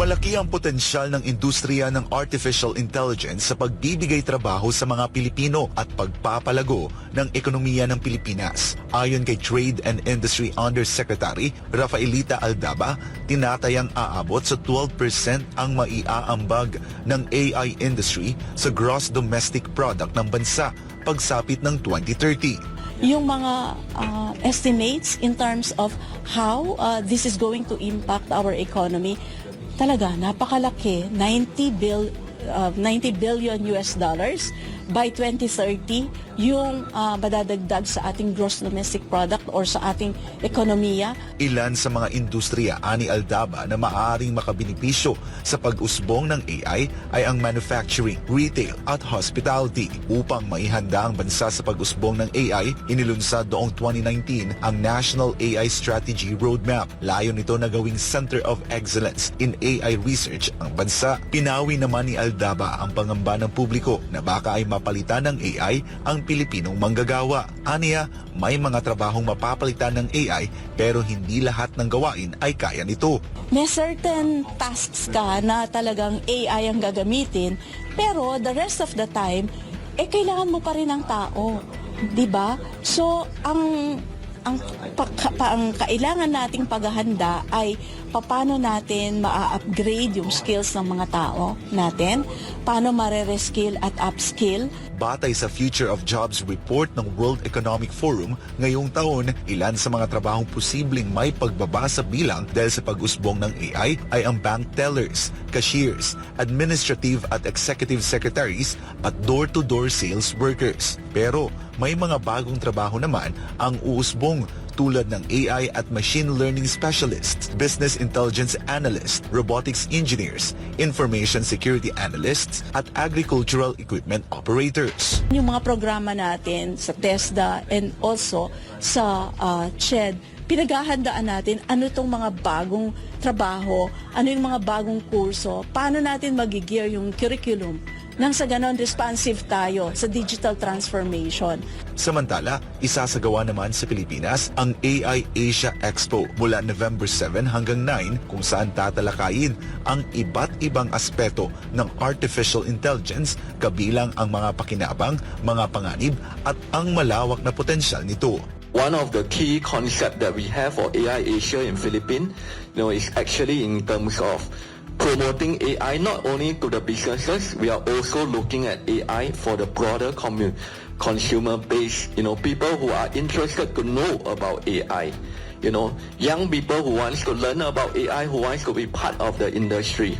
Malaki ang potensyal ng industriya ng artificial intelligence sa pagbibigay trabaho sa mga Pilipino at pagpapalago ng ekonomiya ng Pilipinas. Ayon kay Trade and Industry Undersecretary Rafaelita Aldaba, tinatayang aabot sa 12% ang maiaambag ng AI industry sa gross domestic product ng bansa pagsapit ng 2030. yung mga uh, estimates in terms of how uh, this is going to impact our economy, talaga napakalaki, 90 bill uh, 90 billion US dollars by 2030 yung uh, madadagdag sa ating gross domestic product or sa ating ekonomiya. Ilan sa mga industriya ani Aldaba na maaaring makabinipisyo sa pag-usbong ng AI ay ang manufacturing, retail at hospitality. Upang maihanda ang bansa sa pag-usbong ng AI, inilunsad noong 2019 ang National AI Strategy Roadmap. Layo nito na gawing Center of Excellence in AI Research ang bansa. Pinawi naman ni Aldaba ang pangamba ng publiko na baka ay mapalitan ng AI ang Pilipinong manggagawa. Aniya, may mga trabahong mapapalitan ng AI pero hindi lahat ng gawain ay kaya nito. May certain tasks ka na talagang AI ang gagamitin, pero the rest of the time, eh kailangan mo pa rin ng tao. 'di ba? So, ang ang, pa, pa- ang kailangan nating paghahanda ay paano natin maa-upgrade yung skills ng mga tao natin, paano mare-reskill at upskill, Batay sa Future of Jobs report ng World Economic Forum, ngayong taon, ilan sa mga trabahong posibleng may pagbaba sa bilang dahil sa pag-usbong ng AI ay ang bank tellers, cashiers, administrative at executive secretaries at door-to-door sales workers. Pero may mga bagong trabaho naman ang uusbong tulad ng AI at machine learning specialists, business intelligence analysts, robotics engineers, information security analysts, at agricultural equipment operators. yung mga programa natin sa TESDA and also sa uh, CHED, pinaghahandaan natin ano itong mga bagong trabaho, ano yung mga bagong kurso, paano natin magigear yung curriculum nang sa ganon responsive tayo sa digital transformation. Samantala, isasagawa naman sa Pilipinas ang AI Asia Expo mula November 7 hanggang 9 kung saan tatalakayin ang iba't ibang aspeto ng artificial intelligence kabilang ang mga pakinabang, mga panganib at ang malawak na potensyal nito. One of the key concept that we have for AI Asia in Philippines, you know, is actually in terms of promoting AI not only to the businesses, we are also looking at AI for the broader commun- consumer base, you know, people who are interested to know about AI. You know, young people who wants to learn about AI, who wants to be part of the industry.